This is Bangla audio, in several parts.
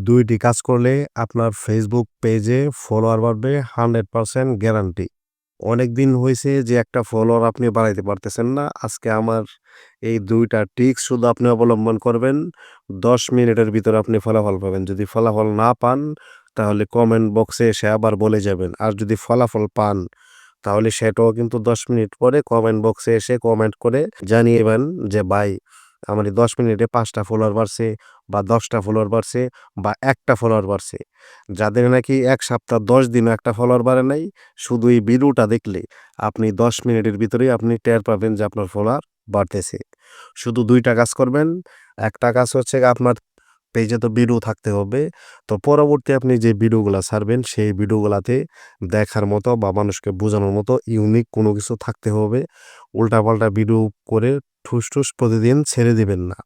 দুইটি কাজ করলে আপনার ফেসবুক পেজে ফলোয়ার বাড়বে 100% গ্যারান্টি। অনেক দিন হয়েছে যে একটা ফলোয়ার আপনি বাড়াইতে পারতেছেন না। আজকে আমার এই ২ টা ট্রিক্স শুধু আপনি অবলম্বন করবেন। ১০ মিনিটের ভিতরে আপনি ফলাফল পাবেন। যদি ফলাফল না পান, তাহলে কমেন্ট বক্সে এসে আবার বলে যাবেন। আর যদি ফলাফল পান, তাহলে সেটাও কিন্তু ১০ মিনিট পরে কমেন্ট বক্সে এসে কমেন্ট করে জানিয়েবেন যে, ভাই আমার দশ ১০ মিনিটে ৫ টা ফলোয়ার বাড়ছে বা ১০ টা ফলোয়ার বাড়ছে বা ১ টা ফলোয়ার বাড়ছে। যাদের নাকি এক সপ্তাহ ১০ দিনও একটা ফলোয়ার বাড়ে নাই, শুধু এই ভিডিওটা দেখলে আপনি ১০ মিনিটের ভিতরে আপনি টের পাবেন যে আপনার ফলোয়ার বাড়তেছে। শুধু দুইটা কাজ করবেন। একটা কাজ হচ্ছে আপনার পেজে তো ভিডিও থাকতে হবে। তো পরবর্তী আপনি যে ভিডিওগুলা ছাড়বেন সেই ভিডিওগুলাতে দেখার মতো বা মানুষকে বোঝানোর মতো ইউনিক কোনো কিছু থাকতে হবে। উল্টাপাল্টা ভিডিও করে ঠুস, ঠুস প্রতিদিন ছেড়ে দিবেন না।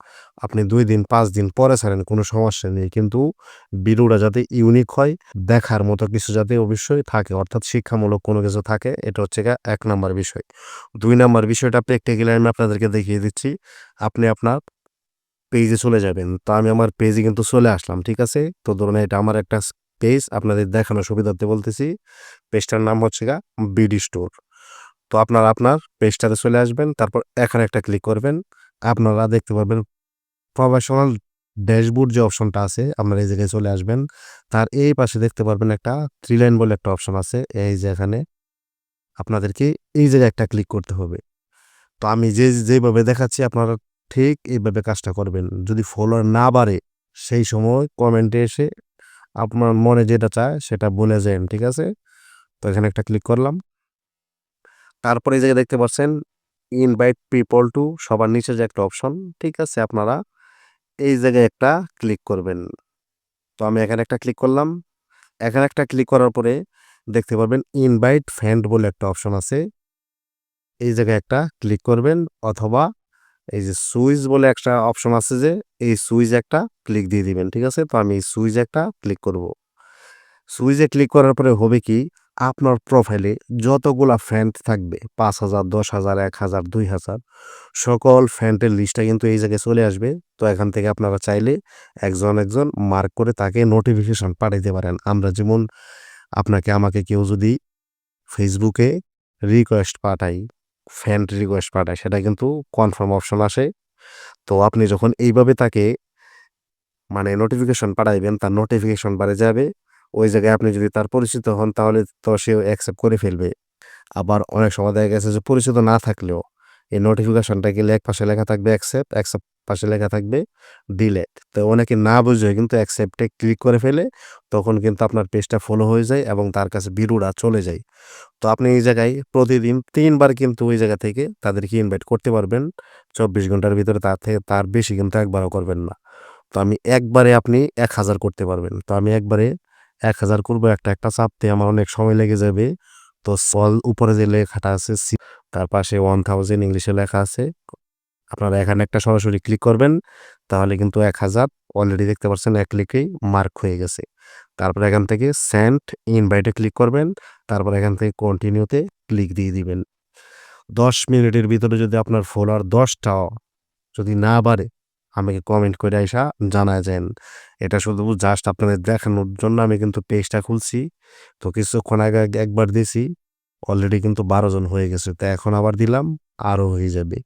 আপনি দুই দিন পাঁচ দিন পরে ছাড়েন কোনো সমস্যা নেই। কিন্তু ভিডিওটা যাতে ইউনিক হয়, দেখার মতো কিছু যাতে অবশ্যই থাকে অর্থাৎ শিক্ষামূলক কোনো কিছু থাকে এটা হচ্ছে ১ নাম্বার বিষয়। দুই নাম্বার বিষয়টা প্র্যাকটিক্যালি আমি আপনাদেরকে দেখিয়ে দিচ্ছি। আপনি আপনার পেজে চলে যাবেন। তো আমি আমার পেজে কিন্তু চলে আসলাম। ঠিক আছে? তো ধরুন এটা আমার একটা পেজ আপনাদের দেখানোর সুবিধার্থে বলতেছি। পেজটার নাম হচ্ছে গিয়ে বিডি স্টোর। তো আপনারা আপনার পেজটাতে চলে আসবেন। তারপর এখানে একটা ক্লিক করবেন। আপনারা দেখতে পারবেন প্রফেশনাল ড্যাশবোর্ড যে অপশনটা আছে, আপনারা এই জায়গায় চলে আসবেন। তার এই পাশে দেখতে পারবেন একটা থ্রি লাইন বলে একটা অপশন আছে। এই যে এখানে আপনাদেরকে এই জায়গায় একটা ক্লিক করতে হবে। তো আমি যে, যেভাবে দেখাচ্ছি, আপনারা ঠিক এইভাবে কাজটা করবেন। যদি ফলোয়ার না বাড়ে সেই সময় কমেন্টে এসে আপনার মনে যেটা চায় সেটা বলে যায়েন। ঠিক আছে? তো এখানে একটা ক্লিক করলাম। তারপরে এই জায়গায় দেখতে পাচ্ছেন ইনভাইট পিপল টু সবার নিচে যে একটা অপশন, ঠিক আছে? আপনারা এই জায়গায় একটা ক্লিক করবেন। তো আমি এখানে একটা ক্লিক করলাম। এখানে একটা ক্লিক করার পরে দেখতে পারবেন ইনভাইট ফ্রেন্ড বলে একটা অপশন আছে। এই জায়গায় একটা ক্লিক করবেন অথবা এই যে সুইচ বলে একটা অপশন আছে যে এই সুইচ একটা ক্লিক দিয়ে দিবেন। ঠিক আছে? তো আমি সুইচ একটা ক্লিক করব। সুইচে ক্লিক করার পরে হবে কি আপনার প্রোফাইলে যতগুলা ফ্রেন্ড থাকবে পাঁচ হাজার দশ হাজার এক হাজার দুই হাজার সকল ফ্রেন্ডের লিস্টটা কিন্তু এই জায়গায় চলে আসবে। তো এখান থেকে আপনারা চাইলে একজন, একজন মার্ক করে তাকে নোটিফিকেশন পাঠাইতে পারেন। আমরা যেমন আপনাকে আমাকে কেউ যদি ফেসবুকে রিকোয়েস্ট পাঠাই, ফ্রেন্ড রিকোয়েস্ট পাঠায় সেটা কিন্তু কনফার্ম অপশন আসে। তো আপনি যখন এইভাবে তাকে মানে নোটিফিকেশন পাঠাইবেন তার নোটিফিকেশন বাড়ে যাবে। ওই জায়গায় আপনি যদি তার পরিচিত হন তাহলে তো সেও অ্যাকসেপ্ট করে ফেলবে। আবার অনেক সময় দেখা গেছে যে পরিচিত না থাকলেও এই নোটিফিকেশনটা গেলে এক পাশে লেখা থাকবে অ্যাকসেপ্ট, অ্যাকসেপ্ট পাশে লেখা থাকবে ডিলেট। তো অনেকে না বুঝে কিন্তু অ্যাকসেপ্টে ক্লিক করে ফেলে। তখন কিন্তু আপনার পেজটা ফলো হয়ে যায় এবং তার কাছে ভিডিওটা চলে যায়। তো আপনি এই জায়গায় প্রতিদিন তিনবার কিন্তু ওই জায়গা থেকে তাদেরকে ইনভাইট করতে পারবেন। ২৪ ঘণ্টার ভিতরে তার থেকে তার বেশি কিন্তু একবারও করবেন না। তো আমি একবারে আপনি ১০০০ করতে পারবেন। তো আমি একবারে ১০০০ করব একটা, একটা চাপতে আমার অনেক সময় লেগে যাবে। তো সল উপরে যে লেখাটা আছে তার পাশে 1000 ইংলিশে লেখা আছে। আপনারা এখানে একটা সরাসরি ক্লিক করবেন। তাহলে কিন্তু ১০০০ অলরেডি দেখতে পাচ্ছেন এক ক্লিকেই মার্ক হয়ে গেছে। তারপর এখান থেকে সেন্ড ইনভাইটে ক্লিক করবেন। তারপর এখান থেকে কন্টিনিউতে ক্লিক দিয়ে দিবেন। ১০ মিনিটের ভিতরে যদি আপনার ফলোয়ার ১০ টাও যদি না বাড়ে, আমাকে কমেন্ট করে আইসা জানা যায়েন। এটা শুধু জাস্ট আপনাদের দেখানোর জন্য আমি কিন্তু পেজটা খুলছি। তো কিছুক্ষণ আগে একবার দিছি। অলরেডি কিন্তু ১২ জন হয়ে গেছে। তো এখন আবার দিলাম আরও হয়ে যাবে।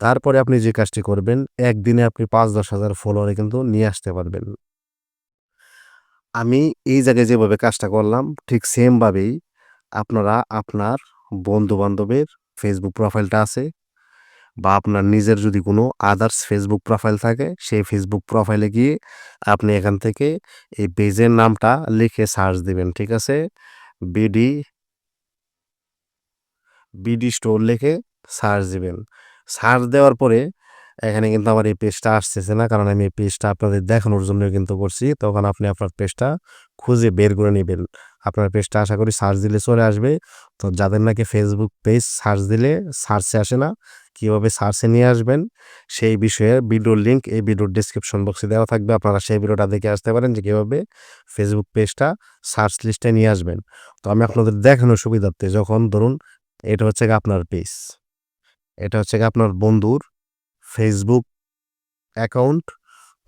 তারপরে আপনি যে কাজটি করবেন, একদিনে আপনি ৫-১০ হাজার ফলোয়ারে কিন্তু নিয়ে আসতে পারবেন। আমি এই জায়গায় যেভাবে কাজটা করলাম, ঠিক সেমভাবেই আপনারা আপনার বন্ধু-বান্ধবের ফেসবুক প্রোফাইলটা আছে বা আপনার নিজের যদি কোনো আদার্স ফেসবুক প্রোফাইল থাকে, সেই ফেসবুক প্রোফাইলে গিয়ে আপনি এখান থেকে এই পেজের নামটা লিখে সার্চ দিবেন। ঠিক আছে? বিডি বিডি স্টোর লিখে সার্চ দিবেন। সার্চ দেওয়ার পরে এখানে কিন্তু আমার এই পেজটা আসতেছে না। কারণ আমি এই পেজটা আপনাদের দেখানোর জন্য কিন্তু করছি। তখন আপনি আপনার পেজটা খুঁজে বের করে নেবেন আপনার পেজটা আশা করি সার্চ দিলে চলে আসবে। তো যাদের নাকি ফেসবুক পেজ সার্চ দিলে সার্চে আসে না, কীভাবে সার্চে নিয়ে আসবেন সেই বিষয়ে ভিডিওর লিঙ্ক এই ভিডিওর ডেসক্রিপশন বক্সে দেওয়া থাকবে। আপনারা সেই ভিডিওটা দেখে আসতে পারেন যে কীভাবে ফেসবুক পেজটা সার্চ লিস্টে নিয়ে আসবেন। তো আমি আপনাদের দেখানোর সুবিধার্থে যখন ধরুন এটা হচ্ছে আপনার পেজ। এটা হচ্ছে আপনার বন্ধুর ফেসবুক অ্যাকাউন্ট।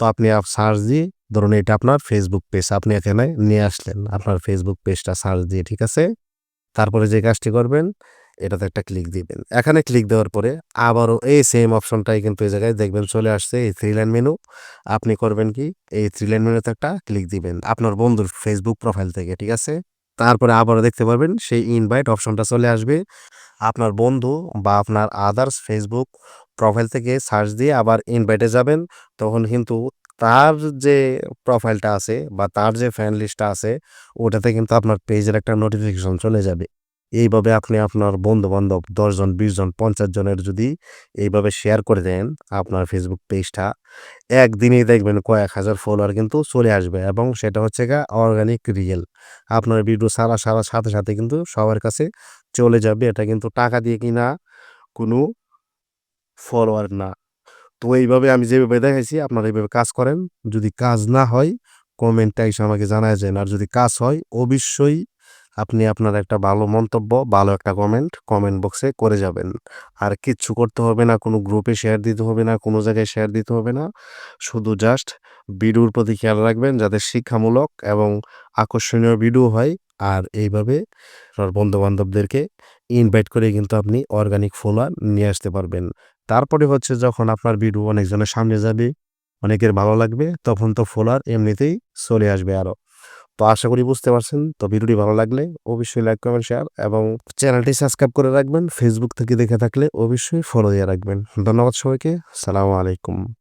তো আপনি আপ সার্চ দিয়ে, ধরুন এটা আপনার ফেসবুক পেজ আপনি এখানে নিয়ে আসলেন, আপনার ফেসবুক পেজটা সার্চ দিয়ে, ঠিক আছে? তারপরে যে কাজটি করবেন, এটাতে একটা ক্লিক দিবেন। এখানে ক্লিক দেওয়ার পরে আবারও এই সেম অপশনটাই কিন্তু এই জায়গায় দেখবেন চলে আসছে, এই থ্রি লাইন মেনু আপনি করবেন কি? এই থ্রি লাইন মেনুতে একটা ক্লিক দিবেন, আপনার বন্ধুর ফেসবুক প্রোফাইল থেকে, ঠিক আছে? তারপরে আবারও দেখতে পারবেন সেই ইনভাইট অপশনটা চলে আসবে। আপনার বন্ধু বা আপনার আদার্স ফেসবুক প্রোফাইল থেকে সার্চ দিয়ে আবার ইনভাইটে যাবেন। তখন কিন্তু তার যে প্রোফাইলটা আছে বা তার যে ফ্যান লিস্টটা আছে, ওটাতে কিন্তু আপনার পেজের একটা নোটিফিকেশন চলে যাবে। এইভাবে আপনি আপনার বন্ধু বান্ধব দশজন বিশ জন পঞ্চাশ জনের যদি এইভাবে শেয়ার করে দেন আপনার ফেসবুক পেজটা একদিনেই দেখবেন কয়েক হাজার ফলোয়ার কিন্তু চলে আসবে এবং সেটা হচ্ছে গা অর্গানিক রিয়েল আপনার ভিডিও সারা সারা সাথে সাথে কিন্তু সবার কাছে চলে যাবে, এটা কিন্তু টাকা দিয়ে কিনা কোনো ফলোয়ার না। তো এইভাবে আমি যেভাবে দেখাইছি, আপনারা এইভাবে কাজ করেন। যদি কাজ না হয় কমেন্টটা এসে আমাকে জানায় যান আর যদি কাজ হয়, অবশ্যই আপনি আপনার একটা ভালো মন্তব্য, ভালো একটা কমেন্ট কমেন্ট বক্সে করে যাবেন। আর কিচ্ছু করতে হবে না, কোনো গ্রুপে শেয়ার দিতে হবে না, কোনো জায়গায় শেয়ার দিতে হবে না। শুধু জাস্ট ভিডিওর প্রতি খেয়াল রাখবেন যাতে শিক্ষামূলক এবং আকর্ষণীয় ভিডিও হয়। আর এইভাবে আপনার বন্ধু বান্ধবদেরকে ইনভাইট করে কিন্তু আপনি অর্গানিক ফলোয়ার নিয়ে আসতে পারবেন। তারপরে হচ্ছে যখন আপনার ভিডিও অনেকজনের সামনে যাবে, অনেকের ভালো লাগবে, তখন তো ফলোয়ার এমনিতেই চলে আসবে আরও তো আশা করি বুঝতে পারছেন। তো ভিডিওটি ভালো লাগলে অবশ্যই লাইক কমেন্ট শেয়ার এবং চ্যানেলটি সাবস্ক্রাইব করে রাখবেন। ফেসবুক থেকে দেখে থাকলে অবশ্যই ফলো দিয়ে রাখবেন। ধন্যবাদ সবাইকে। সালামু আলাইকুম।